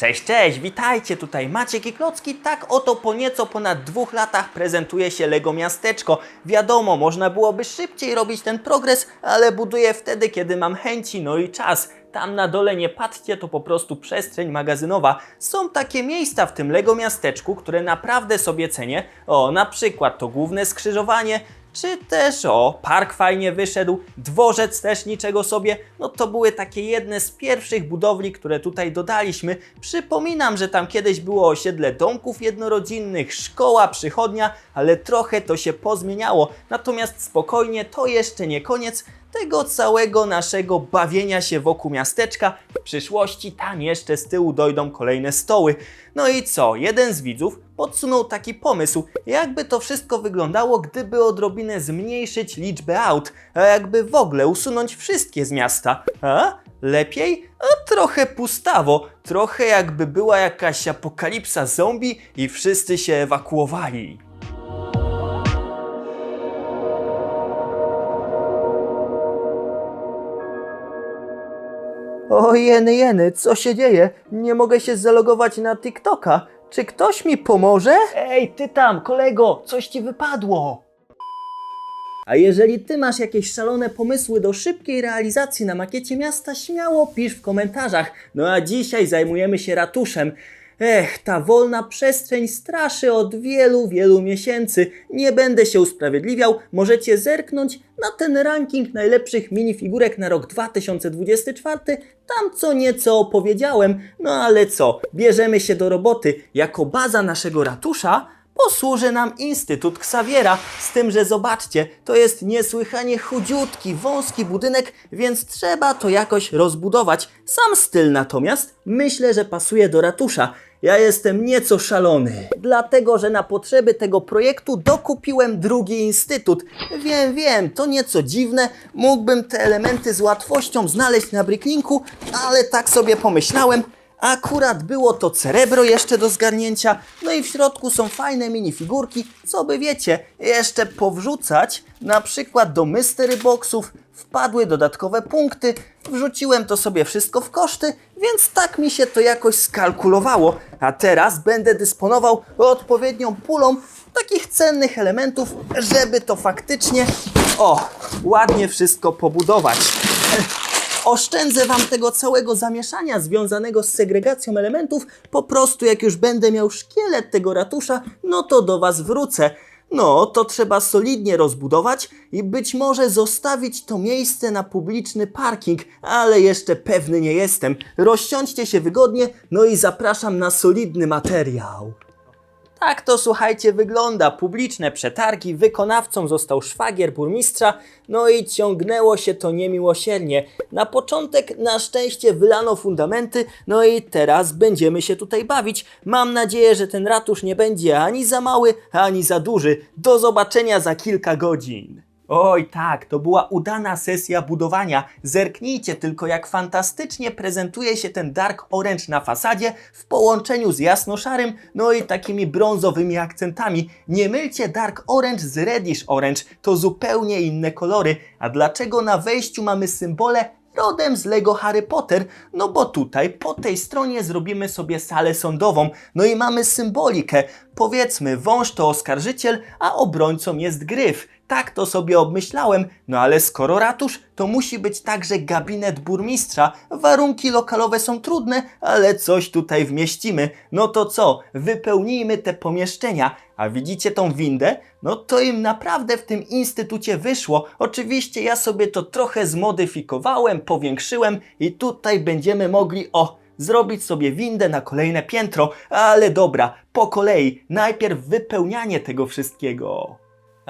Cześć, cześć, witajcie tutaj Maciek i Klocki. Tak oto po nieco ponad dwóch latach prezentuje się Lego Miasteczko. Wiadomo, można byłoby szybciej robić ten progres, ale buduję wtedy, kiedy mam chęci, no i czas. Tam na dole nie patrzcie, to po prostu przestrzeń magazynowa. Są takie miejsca w tym Lego Miasteczku, które naprawdę sobie cenię. O, na przykład to główne skrzyżowanie, czy też o, park fajnie wyszedł, dworzec też niczego sobie. No to były takie jedne z pierwszych budowli, które tutaj dodaliśmy. Przypominam, że tam kiedyś było osiedle domków jednorodzinnych, szkoła, przychodnia, ale trochę to się pozmieniało. Natomiast spokojnie, to jeszcze nie koniec tego całego naszego bawienia się wokół miasteczka. W przyszłości tam jeszcze z tyłu dojdą kolejne stoły. No i co? Jeden z widzów podsunął taki pomysł, jakby to wszystko wyglądało, gdyby odrobinę zmniejszyć liczbę aut, a jakby w ogóle usunąć wszystkie z miasta. A? Lepiej? A trochę pustawo, trochę jakby była jakaś apokalipsa zombie i wszyscy się ewakuowali. O jeny, jeny, co się dzieje? Nie mogę się zalogować na TikToka. Czy ktoś mi pomoże? Ej, ty tam, kolego, coś ci wypadło. A jeżeli ty masz jakieś szalone pomysły do szybkiej realizacji na makiecie miasta, śmiało pisz w komentarzach. No a dzisiaj zajmujemy się ratuszem. Ech, ta wolna przestrzeń straszy od wielu, wielu miesięcy. Nie będę się usprawiedliwiał, możecie zerknąć na ten ranking najlepszych minifigurek na rok 2024. Tam co nieco opowiedziałem, no ale co, bierzemy się do roboty. Jako baza naszego ratusza posłuży nam Instytut Ksawiera. Z tym, że zobaczcie, to jest niesłychanie chudziutki, wąski budynek, więc trzeba to jakoś rozbudować. Sam styl natomiast myślę, że pasuje do ratusza. Ja jestem nieco szalony, dlatego że na potrzeby tego projektu dokupiłem drugi instytut. Wiem, wiem, to nieco dziwne, mógłbym te elementy z łatwością znaleźć na Bricklinku, ale tak sobie pomyślałem, Akurat było to cerebro jeszcze do zgarnięcia, no i w środku są fajne minifigurki, co by wiecie, jeszcze powrzucać, na przykład do mystery boxów, wpadły dodatkowe punkty, wrzuciłem to sobie wszystko w koszty, więc tak mi się to jakoś skalkulowało, a teraz będę dysponował odpowiednią pulą takich cennych elementów, żeby to faktycznie, o, ładnie wszystko pobudować. Oszczędzę Wam tego całego zamieszania związanego z segregacją elementów. Po prostu, jak już będę miał szkielet tego ratusza, no to do Was wrócę. No, to trzeba solidnie rozbudować i być może zostawić to miejsce na publiczny parking, ale jeszcze pewny nie jestem. Rozsiądźcie się wygodnie, no i zapraszam na solidny materiał. Tak to słuchajcie wygląda. Publiczne przetargi, wykonawcą został szwagier burmistrza, no i ciągnęło się to niemiłosiernie. Na początek na szczęście wylano fundamenty, no i teraz będziemy się tutaj bawić. Mam nadzieję, że ten ratusz nie będzie ani za mały, ani za duży. Do zobaczenia za kilka godzin. Oj tak, to była udana sesja budowania. Zerknijcie tylko jak fantastycznie prezentuje się ten Dark Orange na fasadzie w połączeniu z jasno-szarym, no i takimi brązowymi akcentami. Nie mylcie Dark Orange z Reddish Orange, to zupełnie inne kolory. A dlaczego na wejściu mamy symbole rodem z Lego Harry Potter, no bo tutaj po tej stronie zrobimy sobie salę sądową, no i mamy symbolikę. Powiedzmy, wąż to oskarżyciel, a obrońcą jest gryf. Tak to sobie obmyślałem, no ale skoro ratusz, to musi być także gabinet burmistrza. Warunki lokalowe są trudne, ale coś tutaj wmieścimy. No to co, wypełnijmy te pomieszczenia. A widzicie tą windę? No to im naprawdę w tym instytucie wyszło. Oczywiście ja sobie to trochę zmodyfikowałem, powiększyłem i tutaj będziemy mogli o zrobić sobie windę na kolejne piętro. Ale dobra, po kolei. Najpierw wypełnianie tego wszystkiego.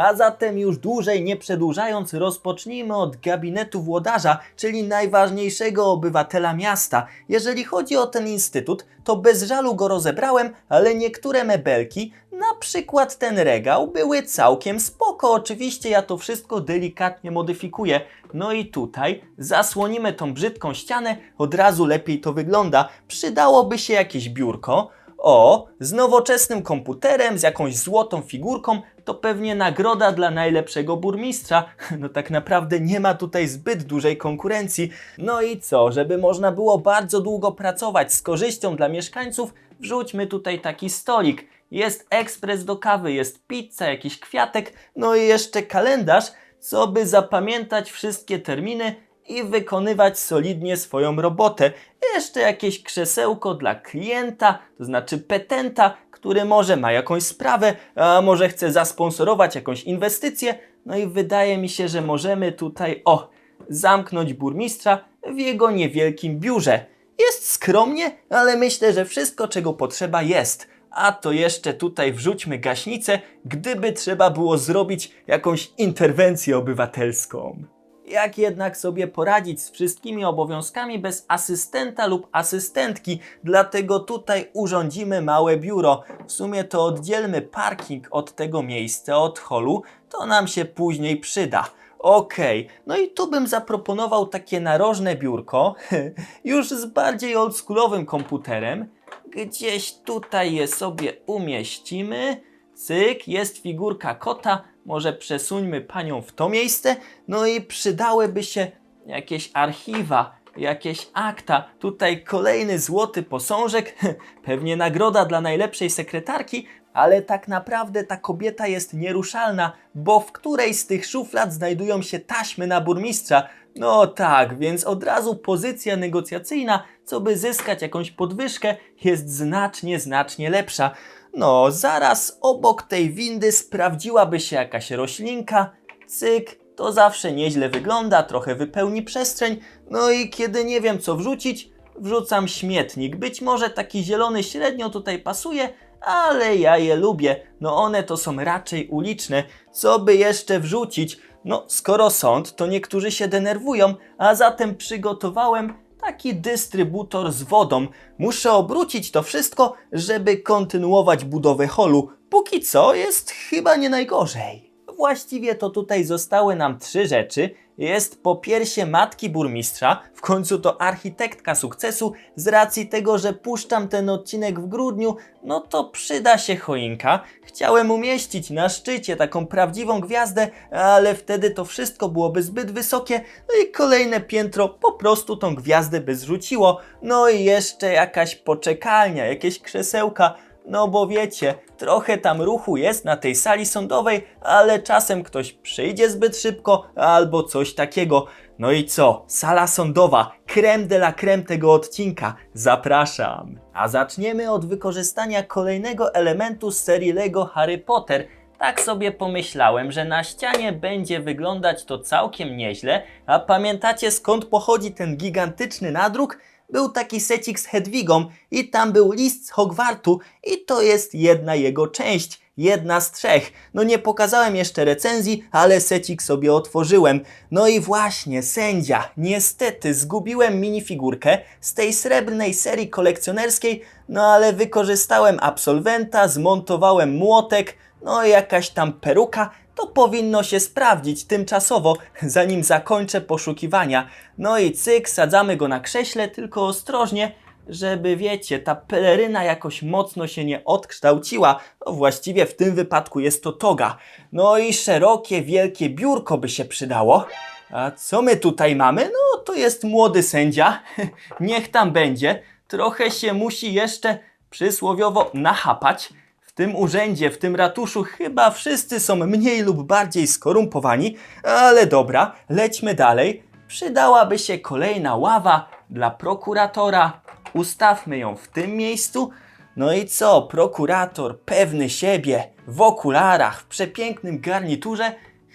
A zatem już dłużej nie przedłużając, rozpocznijmy od gabinetu włodarza, czyli najważniejszego obywatela miasta. Jeżeli chodzi o ten instytut, to bez żalu go rozebrałem, ale niektóre mebelki, na przykład ten regał, były całkiem spoko. Oczywiście ja to wszystko delikatnie modyfikuję. No i tutaj zasłonimy tą brzydką ścianę, od razu lepiej to wygląda. Przydałoby się jakieś biurko, O, z nowoczesnym komputerem, z jakąś złotą figurką, to pewnie nagroda dla najlepszego burmistrza. No tak naprawdę nie ma tutaj zbyt dużej konkurencji. No i co, żeby można było bardzo długo pracować z korzyścią dla mieszkańców, wrzućmy tutaj taki stolik. Jest ekspres do kawy, jest pizza, jakiś kwiatek, no i jeszcze kalendarz, co by zapamiętać wszystkie terminy i wykonywać solidnie swoją robotę. Jeszcze jakieś krzesełko dla klienta, to znaczy petenta, który może ma jakąś sprawę, a może chce zasponsorować jakąś inwestycję. No i wydaje mi się, że możemy tutaj, o, zamknąć burmistrza w jego niewielkim biurze. Jest skromnie, ale myślę, że wszystko, czego potrzeba jest. A to jeszcze tutaj wrzućmy gaśnicę, gdyby trzeba było zrobić jakąś interwencję obywatelską. Jak jednak sobie poradzić z wszystkimi obowiązkami bez asystenta lub asystentki? Dlatego tutaj urządzimy małe biuro. W sumie to oddzielmy parking od tego miejsca, od holu, to nam się później przyda. Okej, no i tu bym zaproponował takie narożne biurko, już z bardziej oldschoolowym komputerem. Gdzieś tutaj je sobie umieścimy. Cyk, jest figurka kota. Może przesuńmy panią w to miejsce. No i przydałyby się jakieś archiwa, jakieś akta. Tutaj kolejny złoty posążek. Pewnie nagroda dla najlepszej sekretarki. Ale tak naprawdę ta kobieta jest nieruszalna, bo w której z tych szuflad znajdują się taśmy na burmistrza. No tak, więc od razu pozycja negocjacyjna, co by zyskać jakąś podwyżkę, jest znacznie, znacznie lepsza. No, zaraz obok tej windy sprawdziłaby się jakaś roślinka. Cyk, to zawsze nieźle wygląda, trochę wypełni przestrzeń. No i kiedy nie wiem co wrzucić, wrzucam śmietnik. Być może taki zielony średnio tutaj pasuje, ale ja je lubię. No one to są raczej uliczne. Co by jeszcze wrzucić? No, skoro sąd, to niektórzy się denerwują, a zatem przygotowałem taki dystrybutor z wodą. Muszę obrócić to wszystko, żeby kontynuować budowę holu. Póki co jest chyba nie najgorzej. Właściwie to tutaj zostały nam trzy rzeczy. Jest po piersie matki burmistrza, w końcu to architektka sukcesu. Z racji tego, że puszczam ten odcinek w grudniu, no to przyda się choinka. Chciałem umieścić na szczycie taką prawdziwą gwiazdę, ale wtedy to wszystko byłoby zbyt wysokie, no i kolejne piętro po prostu tą gwiazdę by zrzuciło. No i jeszcze jakaś poczekalnia, jakieś krzesełka. No bo wiecie, trochę tam ruchu jest na tej sali sądowej, ale czasem ktoś przyjdzie zbyt szybko albo coś takiego. No i co? Sala sądowa, creme de la creme tego odcinka. Zapraszam. A zaczniemy od wykorzystania kolejnego elementu z serii Lego Harry Potter. Tak sobie pomyślałem, że na ścianie będzie wyglądać to całkiem nieźle, a pamiętacie skąd pochodzi ten gigantyczny nadruk? Był taki secik z Hedwigą i tam był list z Hogwartu i to jest jedna jego część, jedna z trzech. No nie pokazałem jeszcze recenzji, ale secik sobie otworzyłem. No i właśnie, sędzia, niestety zgubiłem minifigurkę z tej srebrnej serii kolekcjonerskiej, no ale wykorzystałem absolwenta, zmontowałem młotek, no i jakaś tam peruka, to powinno się sprawdzić tymczasowo, zanim zakończę poszukiwania. No i cyk, sadzamy go na krześle, tylko ostrożnie, żeby wiecie, ta peleryna jakoś mocno się nie odkształciła. No właściwie w tym wypadku jest to toga. No i szerokie, wielkie biurko by się przydało. A co my tutaj mamy? No to jest młody sędzia. Niech tam będzie. Trochę się musi jeszcze przysłowiowo nachapać. Tym urzędzie, w tym ratuszu chyba wszyscy są mniej lub bardziej skorumpowani, ale dobra, lećmy dalej. Przydałaby się kolejna ława dla prokuratora. Ustawmy ją w tym miejscu. No i co, prokurator pewny siebie, w okularach, w przepięknym garniturze,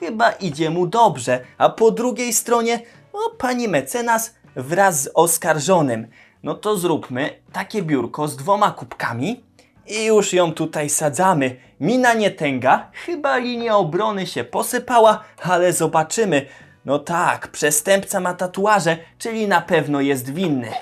chyba idzie mu dobrze. A po drugiej stronie, no pani mecenas wraz z oskarżonym. No to zróbmy takie biurko z dwoma kubkami. I już ją tutaj sadzamy. Mina nie tęga, chyba linia obrony się posypała, ale zobaczymy. No tak, przestępca ma tatuaże, czyli na pewno jest winny.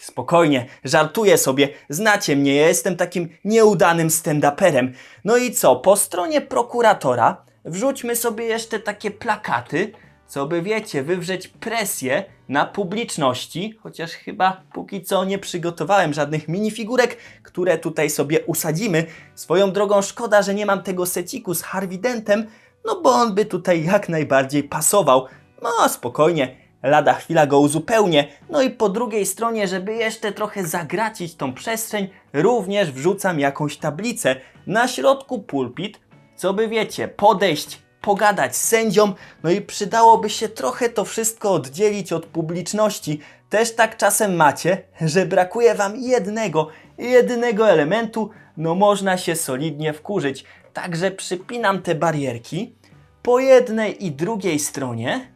Spokojnie, żartuję sobie, znacie mnie, ja jestem takim nieudanym stand-uperem. No i co, po stronie prokuratora wrzućmy sobie jeszcze takie plakaty, co by wiecie, wywrzeć presję na publiczności, chociaż chyba póki co nie przygotowałem żadnych minifigurek, które tutaj sobie usadzimy. Swoją drogą szkoda, że nie mam tego seciku z Harwidentem, no bo on by tutaj jak najbardziej pasował. No spokojnie, lada chwila go uzupełnię. No i po drugiej stronie, żeby jeszcze trochę zagracić tą przestrzeń, również wrzucam jakąś tablicę. Na środku pulpit, co by wiecie, podejść, pogadać z sędzią, no i przydałoby się trochę to wszystko oddzielić od publiczności. Też tak czasem macie, że brakuje wam jednego, jedynego elementu, no można się solidnie wkurzyć. Także przypinam te barierki po jednej i drugiej stronie.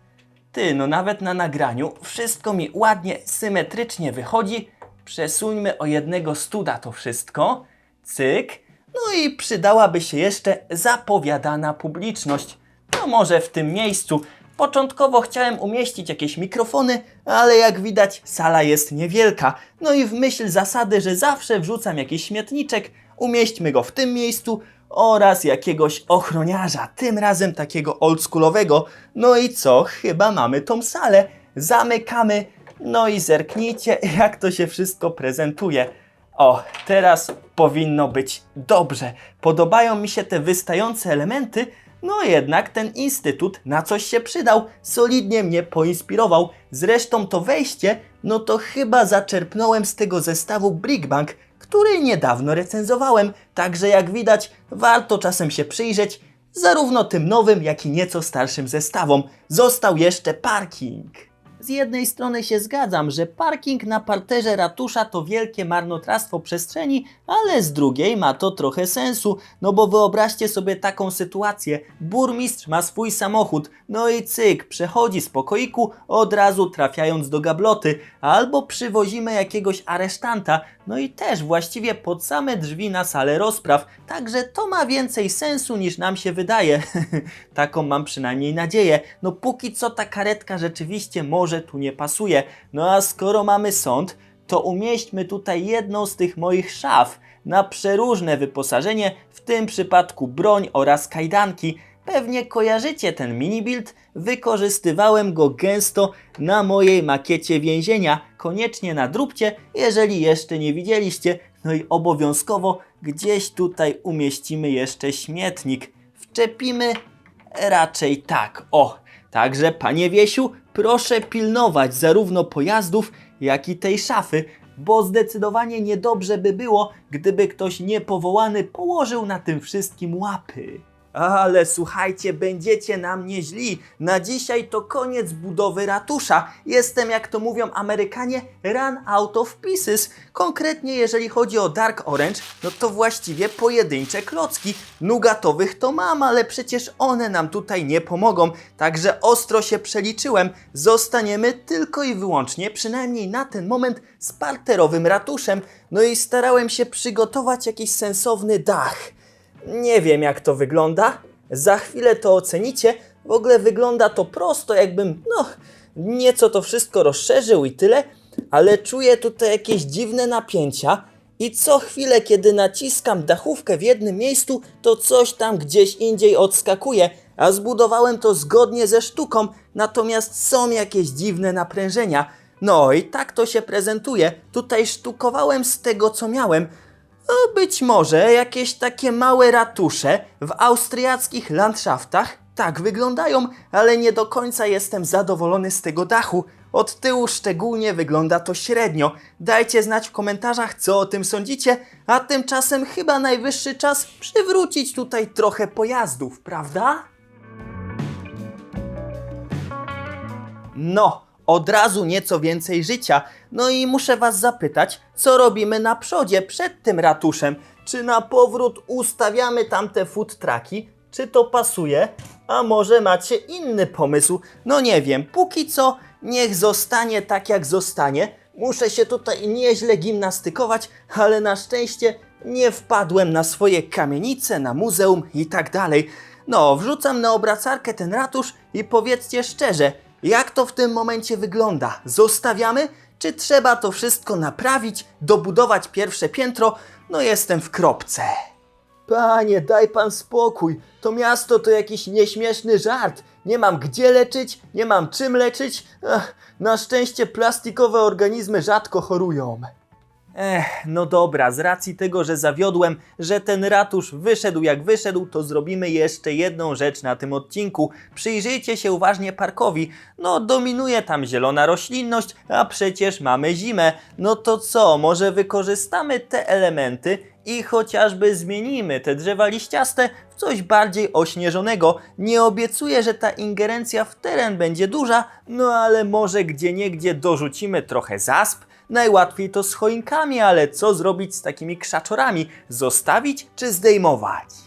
Ty, no nawet na nagraniu wszystko mi ładnie, symetrycznie wychodzi. Przesuńmy o jednego studa to wszystko. Cyk. No i przydałaby się jeszcze zapowiadana publiczność. No może w tym miejscu. Początkowo chciałem umieścić jakieś mikrofony, ale jak widać sala jest niewielka. No i w myśl zasady, że zawsze wrzucam jakiś śmietniczek, umieśćmy go w tym miejscu oraz jakiegoś ochroniarza, tym razem takiego oldschoolowego. No i co? Chyba mamy tą salę. Zamykamy. No i zerknijcie, jak to się wszystko prezentuje. O, teraz powinno być dobrze. Podobają mi się te wystające elementy, no jednak ten instytut na coś się przydał, solidnie mnie poinspirował. Zresztą to wejście, no to chyba zaczerpnąłem z tego zestawu Brickbank, który niedawno recenzowałem, także jak widać, warto czasem się przyjrzeć zarówno tym nowym, jak i nieco starszym zestawom. Został jeszcze parking. Z jednej strony się zgadzam, że parking na parterze ratusza to wielkie marnotrawstwo przestrzeni, ale z drugiej ma to trochę sensu, no bo wyobraźcie sobie taką sytuację. Burmistrz ma swój samochód, no i cyk, przechodzi z pokoiku, od razu trafiając do gabloty, albo przywozimy jakiegoś aresztanta, no i też właściwie pod same drzwi na salę rozpraw, także to ma więcej sensu niż nam się wydaje. Taką mam przynajmniej nadzieję. No póki co ta karetka rzeczywiście może tu nie pasuje. No a skoro mamy sąd, to umieśćmy tutaj jedną z tych moich szaf na przeróżne wyposażenie, w tym przypadku broń oraz kajdanki. Pewnie kojarzycie ten mini build, wykorzystywałem go gęsto na mojej makiecie więzienia. Koniecznie nadróbcie, jeżeli jeszcze nie widzieliście. No i obowiązkowo gdzieś tutaj umieścimy jeszcze śmietnik. Wczepimy raczej tak. O, także panie Wiesiu, proszę pilnować zarówno pojazdów, jak i tej szafy, bo zdecydowanie niedobrze by było, gdyby ktoś niepowołany położył na tym wszystkim łapy. Ale słuchajcie, będziecie na mnie źli. Na dzisiaj to koniec budowy ratusza. Jestem, jak to mówią Amerykanie, run out of pieces. Konkretnie jeżeli chodzi o Dark Orange, no to właściwie pojedyncze klocki. Nugatowych to mam, ale przecież one nam tutaj nie pomogą. Także ostro się przeliczyłem. Zostaniemy tylko i wyłącznie, przynajmniej na ten moment, z parterowym ratuszem. No i starałem się przygotować jakiś sensowny dach. Nie wiem jak to wygląda. Za chwilę to ocenicie. W ogóle wygląda to prosto, jakbym, no, nieco to wszystko rozszerzył i tyle, ale czuję tutaj jakieś dziwne napięcia. I co chwilę, kiedy naciskam dachówkę w jednym miejscu, to coś tam gdzieś indziej odskakuje, a zbudowałem to zgodnie ze sztuką, natomiast są jakieś dziwne naprężenia. No i tak to się prezentuje. Tutaj sztukowałem z tego, co miałem. No, być może jakieś takie małe ratusze w austriackich landschaftach tak wyglądają, ale nie do końca jestem zadowolony z tego dachu. Od tyłu szczególnie wygląda to średnio. Dajcie znać w komentarzach, co o tym sądzicie, a tymczasem chyba najwyższy czas przywrócić tutaj trochę pojazdów, prawda? No, od razu nieco więcej życia. No i muszę Was zapytać, co robimy na przodzie przed tym ratuszem? Czy na powrót ustawiamy tamte food trucki? Czy to pasuje? A może macie inny pomysł? No nie wiem, póki co niech zostanie tak jak zostanie. Muszę się tutaj nieźle gimnastykować, ale na szczęście nie wpadłem na swoje kamienice, na muzeum i tak dalej. No, wrzucam na obracarkę ten ratusz i powiedzcie szczerze, jak to w tym momencie wygląda? Zostawiamy? Czy trzeba to wszystko naprawić, dobudować pierwsze piętro? No jestem w kropce. Panie, daj pan spokój. To miasto to jakiś nieśmieszny żart. nie mam gdzie leczyć, nie mam czym leczyć. Ach, na szczęście plastikowe organizmy rzadko chorują. Ech, no dobra, z racji tego, że zawiodłem, że ten ratusz wyszedł jak wyszedł, to zrobimy jeszcze jedną rzecz na tym odcinku. Przyjrzyjcie się uważnie parkowi. No, dominuje tam zielona roślinność, a przecież mamy zimę. No to co, może wykorzystamy te elementy i chociażby zmienimy te drzewa liściaste w coś bardziej ośnieżonego. Nie obiecuję, że ta ingerencja w teren będzie duża, no ale może gdzieniegdzie dorzucimy trochę zasp. Najłatwiej to z choinkami, ale co zrobić z takimi krzaczorami? Zostawić czy zdejmować?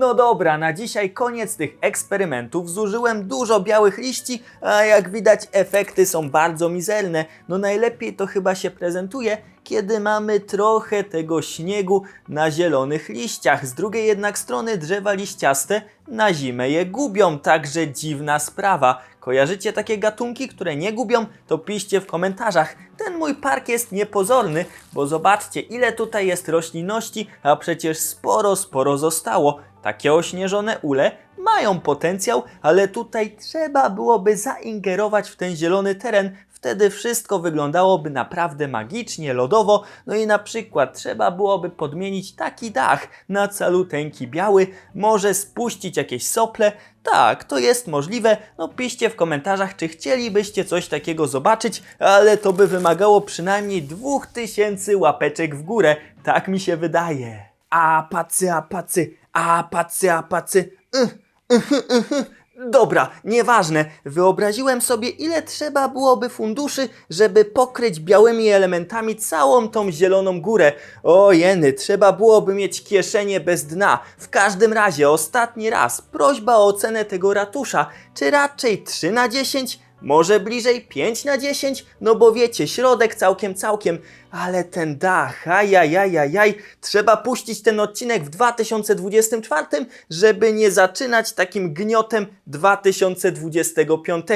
No dobra, na dzisiaj koniec tych eksperymentów. Zużyłem dużo białych liści, a jak widać efekty są bardzo mizerne. No najlepiej to chyba się prezentuje, kiedy mamy trochę tego śniegu na zielonych liściach. Z drugiej jednak strony drzewa liściaste na zimę je gubią, także dziwna sprawa. Kojarzycie takie gatunki, które nie gubią? To piszcie w komentarzach. Ten mój park jest niepozorny, bo zobaczcie ile tutaj jest roślinności, a przecież sporo, sporo zostało. Takie ośnieżone ule mają potencjał, ale tutaj trzeba byłoby zaingerować w ten zielony teren. Wtedy wszystko wyglądałoby naprawdę magicznie, lodowo. No i na przykład trzeba byłoby podmienić taki dach na caluteńki biały, może spuścić jakieś sople. Tak, to jest możliwe. No piszcie w komentarzach, czy chcielibyście coś takiego zobaczyć, ale to by wymagało przynajmniej 2000 łapeczek w górę. Tak mi się wydaje. A pacy, a pacy, a pacy, a pacy. Ych, ych, ych, ych. Dobra, nieważne. Wyobraziłem sobie, ile trzeba byłoby funduszy, żeby pokryć białymi elementami całą tą zieloną górę. O jeny, trzeba byłoby mieć kieszenie bez dna. W każdym razie, ostatni raz, prośba o ocenę tego ratusza. Czy raczej 3 na 10? Może bliżej 5 na 10? No bo wiecie, środek całkiem, całkiem. Ale ten dach, ajajajajaj, trzeba puścić ten odcinek w 2024, żeby nie zaczynać takim gniotem 2025.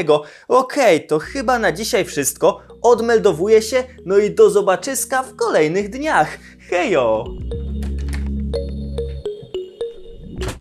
Okej, to chyba na dzisiaj wszystko. Odmeldowuję się, no i do zobaczyska w kolejnych dniach. Hejo!